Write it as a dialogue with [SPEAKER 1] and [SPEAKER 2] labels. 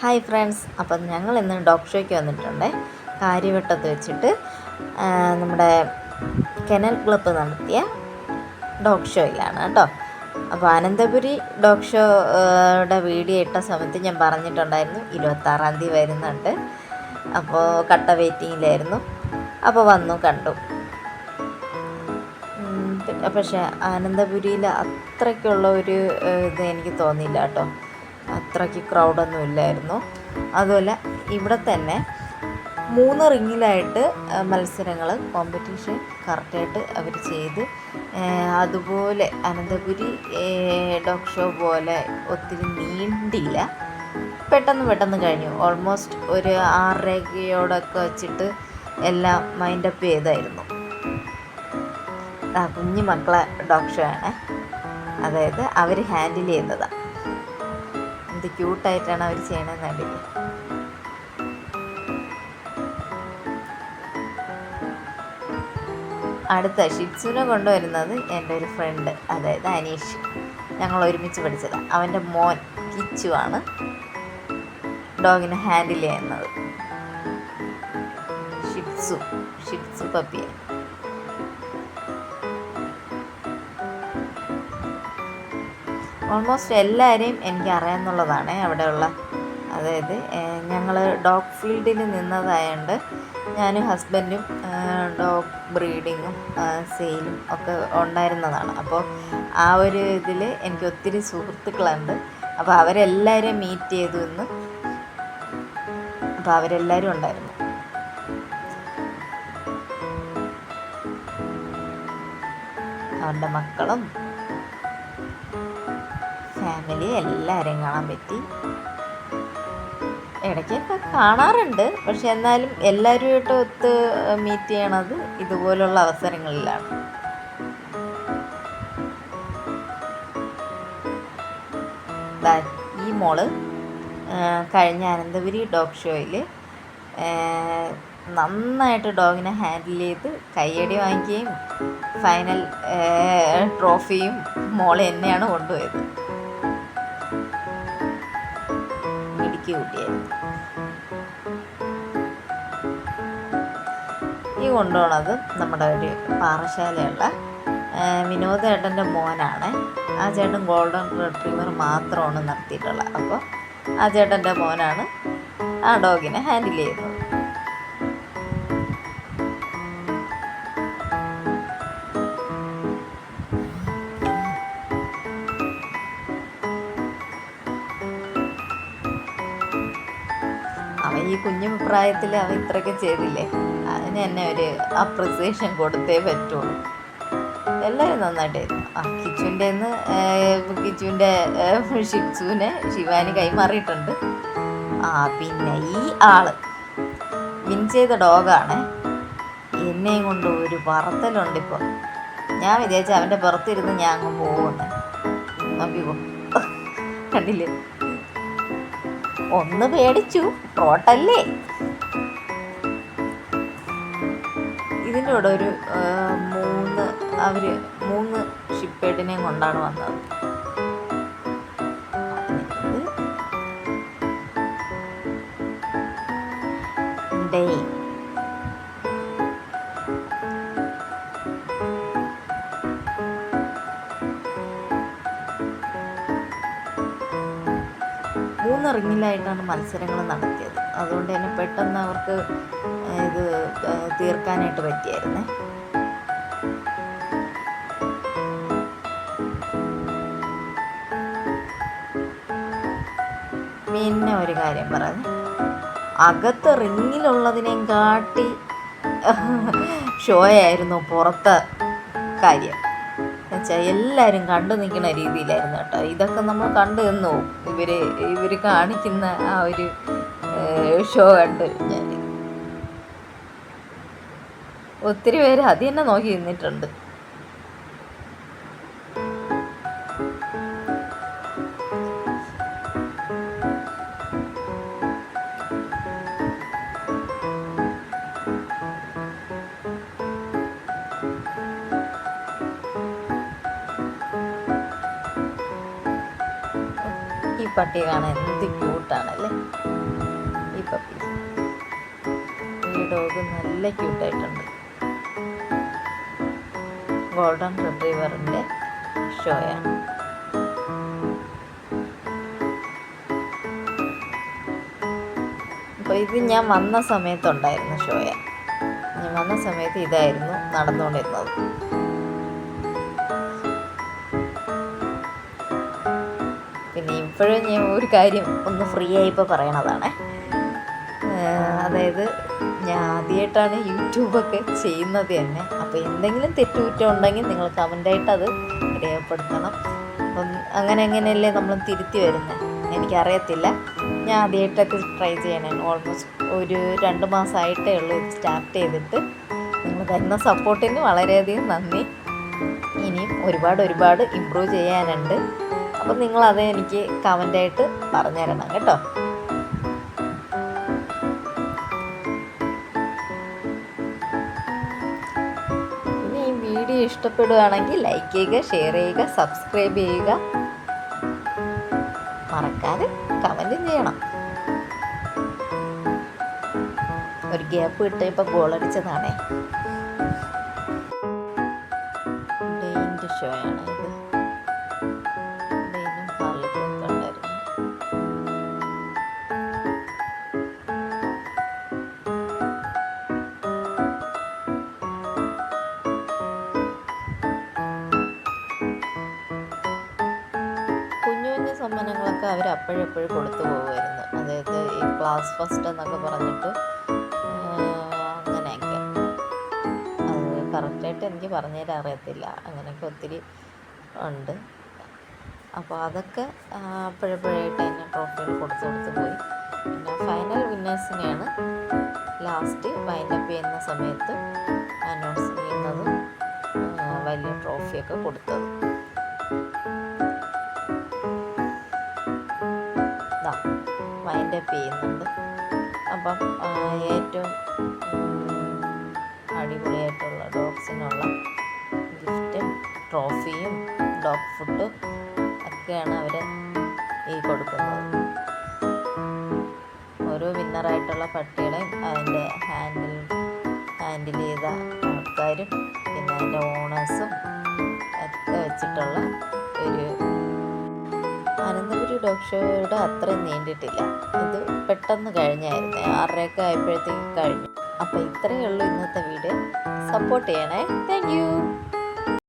[SPEAKER 1] Hi friends അപ്പം ഞങ്ങൾ ഇന്ന് ഡോഗ് ഷോയ്ക്ക് വന്നിട്ടുണ്ട്. കാര്യവട്ടത്ത് വെച്ചിട്ട് നമ്മുടെ കെനൽ ക്ലബ്ബ് നടത്തിയ ഡോഗ് ഷോയിലാണ് കേട്ടോ. അപ്പോൾ അനന്തപുരി ഡോഗ് ഷോയുടെ വീഡിയോ ഇട്ട സമയത്ത് ഞാൻ പറഞ്ഞിട്ടുണ്ടായിരുന്നു ഇരുപത്താറാം തീയതി വരുന്നുണ്ട്. അപ്പോൾ കട്ട വെയിറ്റിങ്ങിലായിരുന്നു. അപ്പോൾ വന്നു കണ്ടു. പക്ഷേ അനന്തപുരിയിൽ അത്രയ്ക്കുള്ള ഒരു ഇത് എനിക്ക് തോന്നിയില്ല കേട്ടോ. അത്രയ്ക്ക് ക്രൗഡൊന്നും ഇല്ലായിരുന്നു. അതുപോലെ ഇവിടെ തന്നെ മൂന്ന് റിങ്ങിലായിട്ട് മത്സരങ്ങൾ കോമ്പറ്റീഷൻ കറക്റ്റായിട്ട് അവർ ചെയ്ത് അതുപോലെ അനന്തപുരി ഡോഗ് ഷോ പോലെ ഒത്തിരി നീണ്ടില്ല. പെട്ടെന്ന് പെട്ടെന്ന് കഴിഞ്ഞു. ഓൾമോസ്റ്റ് ഒരു ആറരയോടൊക്കെ വെച്ചിട്ട് എല്ലാം മൈൻഡപ്പ് ചെയ്തായിരുന്നു. ആ കുഞ്ഞു മക്കളെ ആണ്. അതായത് അവർ ഹാൻഡിൽ ചെയ്യുന്നതാണ് എന്ത് ക്യൂട്ടായിട്ടാണ് അവർ ചെയ്യണമെന്ന് അറിയില്ല. അടുത്ത ഷിറ്റ്സുനെ കൊണ്ടുവരുന്നത് എന്റെ ഒരു ഫ്രണ്ട് അതായത് അനീഷ്. ഞങ്ങൾ ഒരുമിച്ച് പഠിച്ചതാണ് അവന്റെ മോൻ കിച്ചു ആണ് ഡോഗിനെ ഹാൻഡിൽ ചെയ്യുന്നത്. ഷിറ്റ്സു ഷിറ്റ്സു പപ്പിയെ. ഓൾമോസ്റ്റ് എല്ലാവരെയും എനിക്ക് അറിയാമെന്നുള്ളതാണ് അവിടെയുള്ള. അതായത് ഞങ്ങൾ ഡോഗ് ഫീൽഡിൽ നിന്നതായതുകൊണ്ട് ഞാനും ഹസ്ബൻഡും ഡോഗ് ബ്രീഡിങ്ങും സെയിലും ഒക്കെ ഉണ്ടായിരുന്നതാണ്. അപ്പോൾ ആ ഒരു ഇതിൽ എനിക്ക് ഒത്തിരി സുഹൃത്തുക്കളുണ്ട്. അപ്പോൾ അവരെല്ലാവരെയും മീറ്റ് ചെയ്തു ഇന്ന് അപ്പോൾ അവരെല്ലാവരും ഉണ്ടായിരുന്നു. അവരുടെ മക്കളും ഫാമിലി എല്ലാവരെയും കാണാൻ പറ്റി. ഇടയ്ക്കൊക്കെ കാണാറുണ്ട്. പക്ഷെ എന്നാലും എല്ലാവരുമായിട്ട് ഒത്ത് മീറ്റ് ചെയ്യണത് ഇതുപോലുള്ള അവസരങ്ങളിലാണ്. ഈ മോൾ കഴിഞ്ഞ അനന്തപുരി ഡോഗ് ഷോയിൽ നന്നായിട്ട് ഡോഗിനെ ഹാൻഡിൽ ചെയ്ത് കയ്യടി വാങ്ങിക്കുകയും ഫൈനൽ ട്രോഫിയും മോളെ എന്നെയാണ് കൊണ്ടുപോയത്. കുട്ടിയായിരുന്നു ഈ കൊണ്ടുപോണത് നമ്മുടെ ഒരു പാറശാലയുള്ള വിനോദേട്ടന്റെ മോനാണ്. ആ ചേട്ടൻ ഗോൾഡൻ റിട്രീവർ മാത്രമാണ് നിർത്തിയിട്ടുള്ളത് അപ്പോൾ ആ ചേട്ടന്റെ മോനാണ് ആ ഡോഗിനെ ഹാൻഡിൽ ചെയ്യുന്നത്. ഈ കുഞ്ഞു പ്രായത്തിൽ അവൻ ഇത്രയൊക്കെ ചെയ്തില്ലേ? അതിന് എന്നെ ഒരു അപ്രിസിയേഷൻ കൊടുത്തേ പറ്റുള്ളൂ. എല്ലാവരും നന്നായിട്ടായിരുന്നു ആ കിച്ചുവിന്റെ കിച്ചുവിന്റെ ഷിക്സുവിനെ ശിവാനി കൈമാറിയിട്ടുണ്ട്. ആ പിന്നെ ഈ ആൾ വിൻ ചെയ്ത ഡോഗാണ്. എന്നെയും കൊണ്ട് ഒരു പറത്തലുണ്ട് ഇപ്പോൾ ഞാൻ വിചാരിച്ചാൽ അവന്റെ പുറത്തിരുന്ന് ഞാൻ അങ്ങ് പോകുന്നു നോക്കിക്കോ. കണ്ടില്ലേ? ഒന്ന് പേടിച്ചു റോട്ടല്ലേ? ഇതിന്റെ കൂടെ ഒരു മൂന്ന് അവർ മൂന്ന് ഷിപ്പേഡിനെയും കൊണ്ടാണ് വന്നത്. ഡേ മൂന്ന് മത്സരങ്ങൾ നടത്തിയത്. അതുകൊണ്ട് തന്നെ പെട്ടെന്ന് അവർക്ക് ഇത് തീർക്കാനായിട്ട് പറ്റിയായിരുന്നേ. പിന്നെ ഒരു കാര്യം പറഞ്ഞു. അകത്ത് റിങ്ങിലുള്ളതിനെയും കാട്ടി ഷോയായിരുന്നു പുറത്തെ കാര്യം. എന്നുവെച്ചാൽ എല്ലാവരും കണ്ടു നിൽക്കുന്ന രീതിയിലായിരുന്നു കേട്ടോ. ഇതൊക്കെ നമ്മൾ കണ്ടു നിന്നു. ഇവർ ഇവർ കാണിക്കുന്ന ആ ഒരു ഷോ കണ്ടു ഞാൻ. ഒത്തിരി പേര് അത് തന്നെ നോക്കി നിന്നിട്ടുണ്ട്. പട്ടിയെ കാണാൻ എന്ത് ക്യൂട്ടാണ് ക്യൂട്ടാണല്ലേ ഈ പപ്പി ഈ ഡോഗ് നല്ല ക്യൂട്ടായിട്ടുണ്ട് ഗോൾഡൻ റിട്രീവറിന്റെ ഷോയാണ് അപ്പോൾ ഇത് ഞാൻ വന്ന സമയത്തുണ്ടായിരുന്നു ഷോയ ഞാൻ വന്ന സമയത്ത് ഇതായിരുന്നു നടന്നുകൊണ്ടിരുന്നത്. പിന്നെ ഇപ്പോഴും ഞാൻ ഒരു കാര്യം ഒന്ന് ഫ്രീ ആയിപ്പോൾ പറയണതാണ്. അതായത് ഞാൻ ആദ്യമായിട്ടാണ് യൂട്യൂബൊക്കെ ചെയ്യുന്നത് തന്നെ. അപ്പോൾ എന്തെങ്കിലും തെറ്റുകുറ്റം ഉണ്ടെങ്കിൽ നിങ്ങൾ കമന്റായിട്ട് അത് രേഖപ്പെടുത്തണം. അപ്പം അങ്ങനെ അങ്ങനെയല്ലേ നമ്മൾ തിരുത്തി വരുന്നത് എനിക്കറിയത്തില്ല. ഞാൻ ആദ്യമായിട്ടൊക്കെ ട്രൈ ചെയ്യണേ ഓൾമോസ്റ്റ് ഒരു രണ്ട് മാസമായിട്ടേ ഉള്ളൂ സ്റ്റാർട്ട് ചെയ്തിട്ട്. നിങ്ങൾ തരുന്ന സപ്പോർട്ടിന് വളരെയധികം നന്ദി. ഇനിയും ഒരുപാട് ഒരുപാട് ഇമ്പ്രൂവ് ചെയ്യാനുണ്ട്. അപ്പം നിങ്ങളത് എനിക്ക് കമന്റായിട്ട് പറഞ്ഞു തരണം കേട്ടോ. ഇനി ഈ വീഡിയോ ഇഷ്ടപ്പെടുകയാണെങ്കിൽ ലൈക്ക് ചെയ്യുക ഷെയർ ചെയ്യുക സബ്സ്ക്രൈബ് ചെയ്യുക. മറക്കാതെ കമന്റും ചെയ്യണം. ഒരു ഗ്യാപ്പ് കിട്ടിയപ്പോൾ ഗോളടിച്ചതാണേ ഡെയിന്റെ ഇത്? സമ്മാനങ്ങളൊക്കെ അവർ അപ്പോഴെപ്പോഴും കൊടുത്തു പോകുമായിരുന്നു. അതായത് ഈ ക്ലാസ് ഫസ്റ്റ് എന്നൊക്കെ പറഞ്ഞിട്ട് അങ്ങനെയൊക്കെ. അത് കറക്റ്റായിട്ട് എനിക്ക് പറഞ്ഞുതരാൻ അറിയത്തില്ല. അങ്ങനെയൊക്കെ ഒത്തിരി ഉണ്ട്. അപ്പോൾ അതൊക്കെ അപ്പോഴപ്പോഴായിട്ട് എന്നെ ട്രോഫികൾ കൊടുത്തു കൊടുത്തു പോയി. പിന്നെ ഫൈനൽ വിന്നേഴ്സിനെയാണ് ലാസ്റ്റ് വൈൻഡപ്പ് ചെയ്യുന്ന സമയത്ത് അനൗൺസ് ചെയ്യുന്നതും വലിയ ട്രോഫിയൊക്കെ കൊടുത്തത്. വൈൻഡപ്പ് ചെയ്യുന്നുണ്ട് അപ്പം ഏറ്റവും അടിപൊളിയായിട്ടുള്ള ഡോഗ്സിനുള്ള ഗിഫ്റ്റും ട്രോഫിയും ഡോഗ് ഫുഡും ഒക്കെയാണ് അവർ ഈ കൊടുക്കുന്നത്. ഓരോ വിന്നറായിട്ടുള്ള പട്ടികളെയും അതിന്റെ ഹാൻഡിൽ ഹാൻഡിൽ ചെയ്ത ആൾക്കാരും പിന്നെ അതിന്റെ ഓണേഴ്സും ഒക്കെ വെച്ചിട്ടുള്ള ഒരു അനന്തപുരി ഡോഗ് ഷോയുടെ അത്രയും നീണ്ടിട്ടില്ല. ഇത് പെട്ടെന്ന് കഴിഞ്ഞായിരുന്നേ. ആറരയൊക്കെ ആയപ്പോഴത്തേക്ക് കഴിഞ്ഞു. അപ്പോൾ ഇത്രയേ ഉള്ളൂ ഇന്നത്തെ വീഡിയോ. സപ്പോർട്ട് ചെയ്യണേ. താങ്ക്